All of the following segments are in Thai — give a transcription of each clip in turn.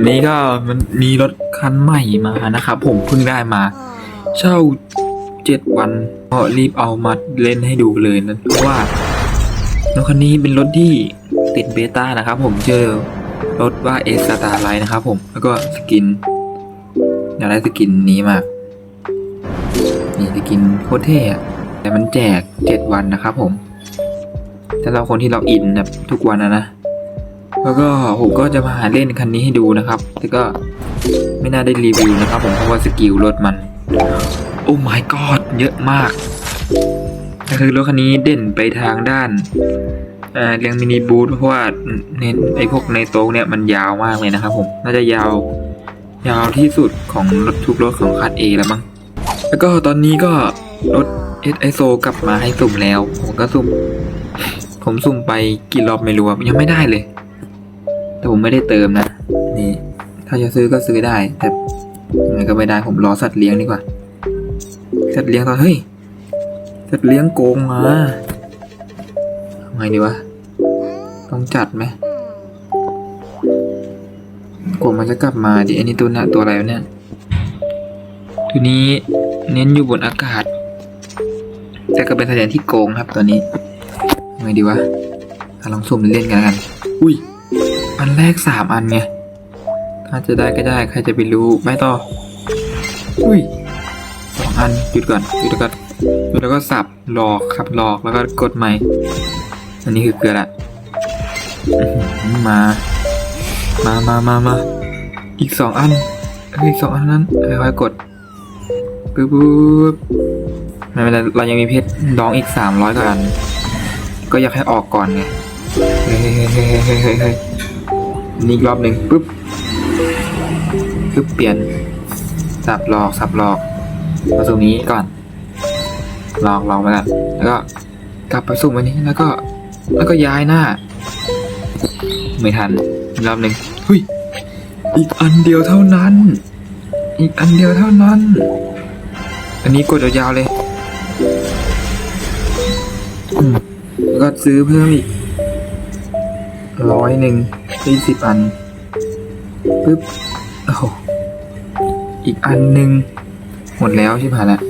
วันนี้ก็มันมีรถคันใหม่มานะครับผมเพิ่งได้มา เช่าเจ็ดวันก็รีบเอามาเล่นให้ดูเลยนะเพราะว่ารถคันนี้เป็นรถที่ติดเบต้านะครับผมเจอรถว่าเอสตาร์ไลน์นะครับผมแล้วก็สกินอยากได้สกินนี้มากนี่สกินโคตรเท่แต่มันแจกเจ็ดวันนะครับผมถ้าเราคนที่เราอินแบบทุกวันนะนะ แล้วก็ผมก็จะมาหาเล่นคันนี้ให้ดูนะครับ แต่ก็ไม่น่าได้รีวิวนะครับ ผมเพราะว่าสกิลรถมัน โอ้ my god เยอะมากก็คือรถคันนี้เด่นไปทางด้านเรียงมินิบูทเพราะว่าในไอพวกในโต๊ะเนี่ยมันยาวมากเลยนะครับผมน่าจะยาวยาวที่สุดของรถทุกรถของคันเอแล้วมั้งแล้วก็ตอนนี้ก็รถ s i s o กลับมาให้สุ่มแล้ว ผมก็สุ่ม ผมสุ่มไปกี่รอบไม่รู้ยังไม่ได้เลย แต่ผมไม่ได้เติมนะ นี่ ถ้าจะซื้อก็ซื้อได้ แต่ยังไงก็ไม่ได้ผมรอสัตว์เลี้ยงดีกว่า สัตว์เลี้ยงตอนเฮ้ย สัตว์เลี้ยงโกงมาทำไงดีวะ ต้องจัดไหมกว่ามันจะกลับมาดิอันนี้ตัวน่ะตัวอะไรเนี่ย ตัวนี้เน้นอยู่บนอากาศ แต่ก็เป็นสัญญาณที่โกงครับตัวนี้ทำไงดีวะลองสุ่มเล่นกันกัน อุ้ย อันแรกสามอันไง ถ้าจะได้ก็ได้ใครจะไปรู้ไม่ต่อ อุ้ยสองอันหยุดก่อนหยุดแล้วก็หยุดแล้วก็สับหลอกขับหลอกแล้วก็กดใหม่ อันนี้คือเกลือละมา มามามามาอีกสองอันอีกสองอันนั้นค่อยๆกดปึ๊บปึ๊บไม่เป็นไรเรายังมีเพชรดองอีกสามร้อยกว่าอัน ก็อยากให้ออกก่อนไงเฮ้ยเฮ้ยเฮ้ยเฮ้ยเฮ้ย นี่อีกรอบหนึ่งปุ๊บปุ๊บเปลี่ยน สับหลอกสับหลอกมาสุ่มนี้ก่อนหลอกหลอกไปแล้วแล้วก็กลับไปสุ่มอันนี้แล้วก็ แล้วก็ย้ายหน้า ไม่ทันอีกรอบหนึ่งเฮ้ยอีกอันเดียวเท่านั้น อีกอันเดียวเท่านั้น อันนี้กดยาวๆเลยอืมแล้วก็ซื้อเพิ่มอีกร้อยหนึ่ง ยี่สิบอันปึ๊บโอ้โหอีกอันหนึ่งหมดแล้วใช่ไหมละ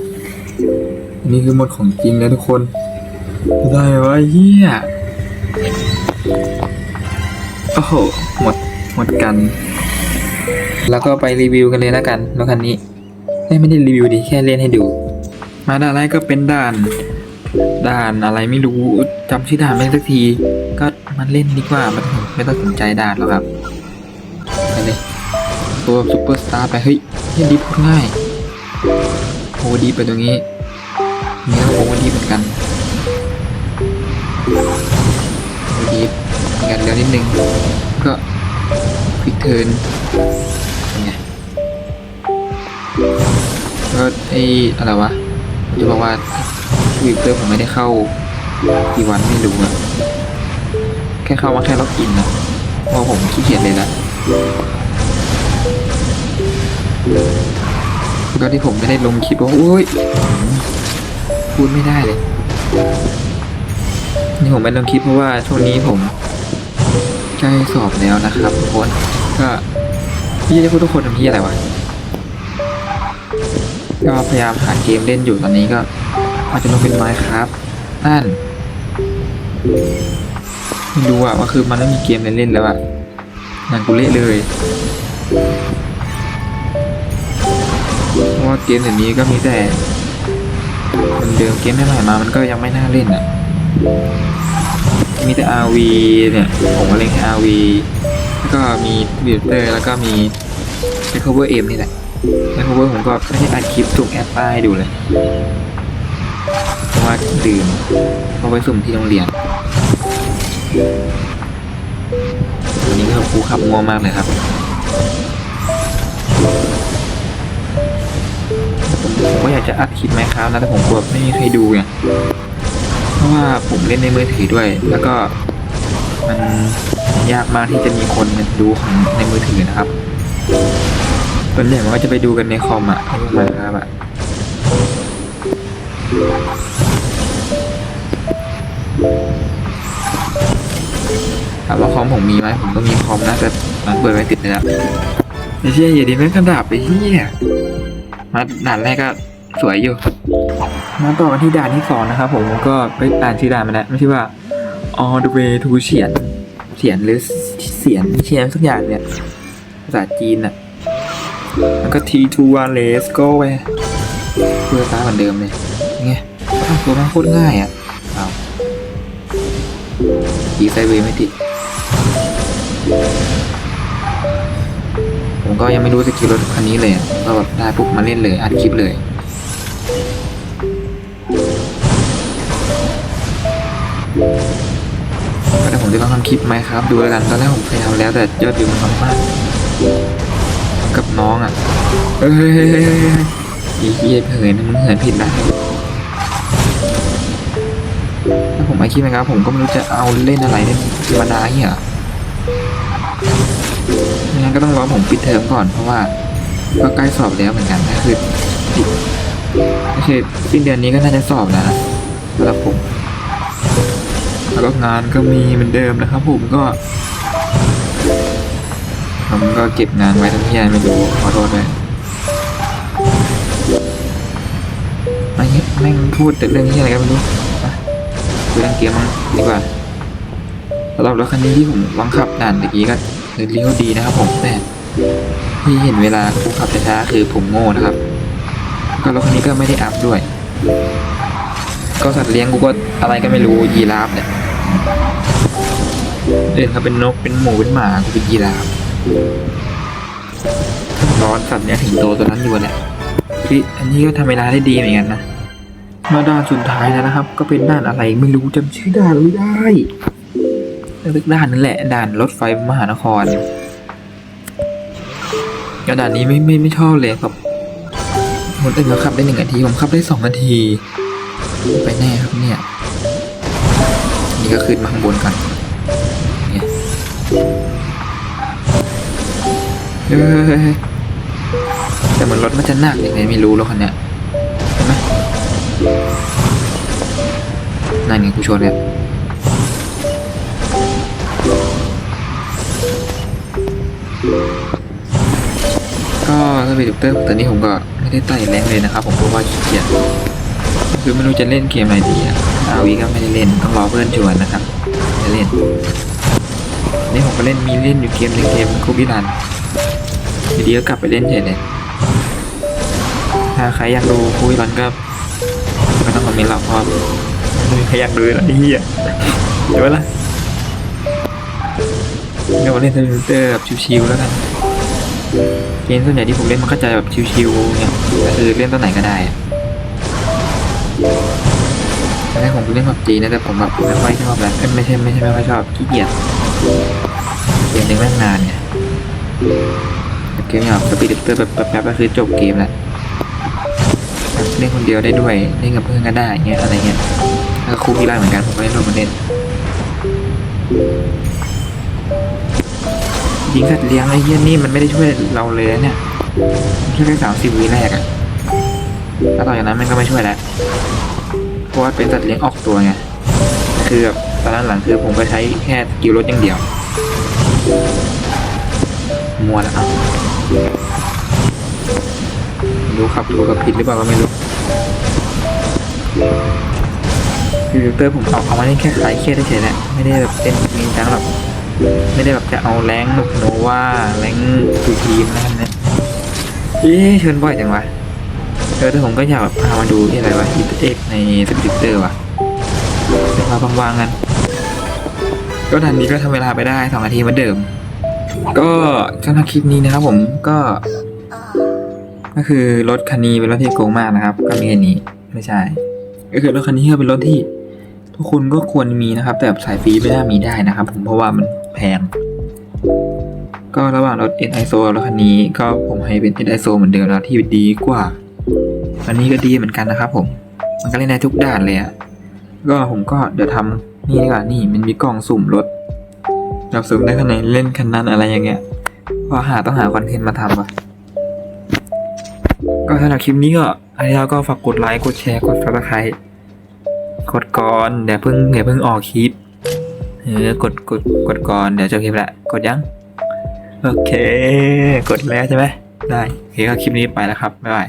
นี่คือหมดของจริงแล้วทุกคนได้วะเฮียโอ้โหหมดหมดกัน แล้วก็ไปรีวิวกันเลยแล้วกันรถคันนี้ไม่ได้รีวิวดิแค่เล่นให้ดู มาด่านแรกก็เป็นด่าน ด่านอะไรไม่รู้จำชื่อด่านไม่ได้สักที ก็มันเล่นดีกว่ามัน ไม่ต้องสนใจด่านหรอกครับไปเลยตัวซุปเปอร์สตาร์ไปเฮ้ยเฮ้ยดีพูดง่ายโหดีไปตรงนี้นี่ก็โหดีเหมือนกันโหดีเหมือนกันเร็วนิดนึงก็ควิกเทิร์นไงก็ไออะไรวะจะบอกว่าทวิตเตอร์ผมไม่ได้เข้ากี่วันไม่รู้อะ ค่เข้ามาแค่ล็อกอินนะเพราะผมขี้เกียจเลยละก็ที่ผมไม่ได้ลงคลิปเพราะโอ้ยพูดไม่ได้เลย นี่ผมไม่ลงคลิปเพราะว่าช่วงนี้ผมใกล้สอบแล้วนะครับทุกคนก็พี่จะพูดทุกคนทำพี่อะไรวะก็พยายามหาเกมเล่นอยู่ตอนนี้ก็อาจจะลงเป็นไมค์ครับนั่น ไม่รู้อะว่าคือมันไม่มีเกมเล่นๆแล้วอะงานกูเละเลยเพราะว่าเกมแบบนี้ก็มีแต่มันเดิมเกมใหม่ๆมา มันก็ยังไม่น่าเล่นอะมีแต่ RV เนี่ย ผมก็เล่นแค่ RV แล้วก็มีบิวเตอร์แล้วก็มี r e c o v e r M นี่แหละในพาวเวอร์ผมก็ไม่ได้อัดคลิปส่งแอปป้าให้ดูเลย เพราะว่าดื่มเอาไว้สุ่มที่โรงเรียน วันนี้ก็ครูขับงัวมากเลยครับผมก็อยากจะอัดคลิปไหมครับนะแต่ผมกลัวไม่มีใครดูไงเพราะว่าผมเล่นในมือถือด้วย แล้วก็มันยากมากที่จะมีคนมาดูของในมือถือนะครับส่วนใหญ่มันก็จะไปดูกันในคอมอะไม่ครับอะามว่าคอมผมมีไหมผมก็มีคอมนะแต่มันเปิดไว้ติดเลยละไอ้เชี่ยอย่าดีแม่งกระดับไอ้เชี่ยมาด่านแรกก็สวยอยู่มาต่อกันที่ด่านที่สองนะครับผมผมก็ไปอ่านชื่อด่านมาแล้วไม่ใช่ว่า all the way to เฉียนเฉียนหรือเสียนเชียนสักอย่างเนี่ยภาษาจีนอะแล้วก็ T2 one let's go ไปเพื่อตาเหมือนเดิมเลยไงทำตัวมันโคตรง่ายอะเอาดีไซเวย์ไม่ติด ผมก็ยังไม่รู้สกิลรถคันนี้เลยก็แบบได้ปุ๊บมาเล่นเลยอัดคลิปเลยก็เดี๋ยวผมจะลองทำคลิปไหมครับ ดูแล้วกันตอนแรกผมเคยทำแล้วแต่ยอดวิวมันน้อยมากกับน้องอะเฮ้ยเฮ้ยเฮ้ยเฮ้ยเฮ้ยเฮ้ยอีเหี้ยเผยนะมันเหินผิดนะถ้าผมไม่คิดไหมครับผมก็ไม่รู้จะเอาเล่นอะไรเล่นธรรมดาเหี้ยไม่ งั้นก็ต้องรอผมปิดเทอมก่อนเพราะว่าก็ใกล้สอบแล้วเหมือนกันก็คืออีกก็คือสิ้นเดือนนี้ก็น่าจะสอบแล้วนะสำหรับผมแล้วก็งานก็มีเหมือนเดิมนะครับ ผมก็ผมก็เก็บงานไว้ทั้งที่ไม่รู้ขอโทษด้วยไม่แม่พูดแต่เรื่องที่อะไรกันไม่รู้คุยเรื่องเกมมั้งดีกว่าำหรับรถคันนี้ที่ผมวังขับด่านตะกี้ก็เลี้ยวดีนะครับผมแต่ที่เห็นเวลาผู้ขับช้าๆคือผมโง่นะครับ ก็รถคันนี้ก็ไม่ได้อัพด้วย ก็สัตว์เลี้ยงกูก็อะไรก็ไม่รู้ยีราฟเนี่ยเดินเขาเป็นนกเป็นหมูเป็นหมากูเป็นยีราฟร้อนสัตว์เนี้ยถึงโตตัวนั้นอยู่แหละคืออันนี้ก็ทำเวลาได้ดีเหมือนกันนะมาด่านสุดท้ายแล้วนะครับ ก็เป็นด่านอะไรไม่รู้จำชื่อด่านไม่ได้ ลือกด่านนั่นแหละด่านรถไฟมหานครก็ด่านนี้ไม่ไม่ไม่ชอบเลยครับคนอื่นเขาขับได้หนึ่งนาทีผมขับได้สองนาที ไปแน่ครับเนี่ย นี่ก็ขึ้นมาข้างบนกันเนี่ยเฮ้ยแต่เหมือนรถมันจะหนักยังไงไม่รู้รถคันเนี้ยเห็นไหมนั่นไงกูชนเนี่ย ก็สปีดเตอร์ตอนนี้ผมก็ไม่ได้ไต่แรงเลยนะครับ ผมเพราะว่าขี้เกียจคือไม่รู้จะเล่นเกมอะไรดีอะอาวีก็ไม่ได้เล่นต้องรอเพื่อนชวนนะครับจะเล่นนี่ผมก็เล่นมีเล่นอยู่เกมหนึ่งเกมคูบิรันทีนี้ก็กลับไปเล่นเฉยเลยถ้าใครอยากดูคูบิรันก็ไม่ต้องคอมเมนต์หรอกเพราะม่มีใครอยากดูหรอกไอ้เหี้ยเดี๋ยวละ เดี๋ยวมาเล่นสนุกเตอร์แบบชิวๆแล้วกันเกมส่วนใหญ่ที่ผมเล่นมันก็จะแบบชิวๆเนี่ยก็คือเล่นตอนไหนก็ได้ตอนแรกผมเล่นแบบจีนนะแต่ผมแบบไม่ค่อยชอบแล้วเอ้ยไม่ใช่ไม่ใช่ไม่ค่อยชอบขี้เกียจเกมหนึ่งแม่งนานไงแต่เกมอย่างสปีดเตอร์แบบแป๊บๆก็คือจบเกมแล้วเล่นคนเดียวได้ด้วยเล่นกับเพื่อนก็ได้เงี้ยอะไรเงี้ยแล้วก็คู่พี่ไล่เหมือนกันผมก็เล่นรวมกันเล่น ยิงสัตว์เลี้ยงไอ้เหี้ยนี่มันไม่ได้ช่วยเราเลยนะเนี่ยช่วยแค่สามสิบวิแรกอะแล้วต่อจากนั้นมันก็ไม่ช่วยแล้วเพราะว่าเป็นสัตว์เลี้ยงออกตัวไงคือแบบตอนนั้นหลังคือผมก็ใช้แค่สกิลรถอย่างเดียว มัวแล้วอะไม่รู้ขับถูกกับผิดหรือเปล่าก็ไม่รู้คือเตอร์ผมเอาเอามาเล่นแค่คลายเครียดเฉยๆแหละไม่ได้แบบเป็นจริงจังแบบ ไม่ได้แบบจะเอาแรงหนุกโนว่าแรงตูทีมนะครับเนี่ยเอ๊ะเชิญบ่อยจังวะเออแต่ผมก็อยากแบบพามาดูที่อะไรวะอีเอ็กในสปิเตอร์วะเดี๋ยวมาบางๆกัน ก็ทันนี้ก็ทำเวลาไปได้สองนาทีเหมือนเดิม ก็สำหรับคลิปนี้นะครับผมก็ ก็คือรถคันนี้เป็นรถที่โกงมากนะครับ ก็มีแค่นี้ไม่ใช่ ก็คือรถคันนี้ก็เป็นรถที่ คนก็ควรมีนะครับ แต่แบบสายฟรีไม่น่ามีได้นะครับ ผมเพราะว่ามันแพง ก็ระหว่างรถ n i s o รถคันนี้ก็ผมให้เป็น n i s o เหมือนเดิมนะที่ดีกว่า อันนี้ก็ดีเหมือนกันนะครับ ผม มันก็เล่นได้ทุกด่านเลยอะ่ะก็ผมก็เดี๋ยวทำนี่ดีกว่านี่มันมีกล่องสุ่มรถแบบสุ่มได้คันไหนเล่นคันนั้นอะไรอย่างเงี้ยพอหาต้องหาคอนเทนต์มาทำว่ะก็สำหรับคลิปนี้ก็อะไรแล้วก็ฝากกดไลค์กดแชร์กดซับสไครต์ กดก่อนเดี๋ยวเพิ่งเดี๋ยวเพิ่งออกคลิปเออกดกดกดก่อนเดี๋ยวจะคลิปละกดยัง โอเค กดแล้วใช่ไหมได้โอเคก็คลิปนี้ไปแล้วครับบ๊ายบาย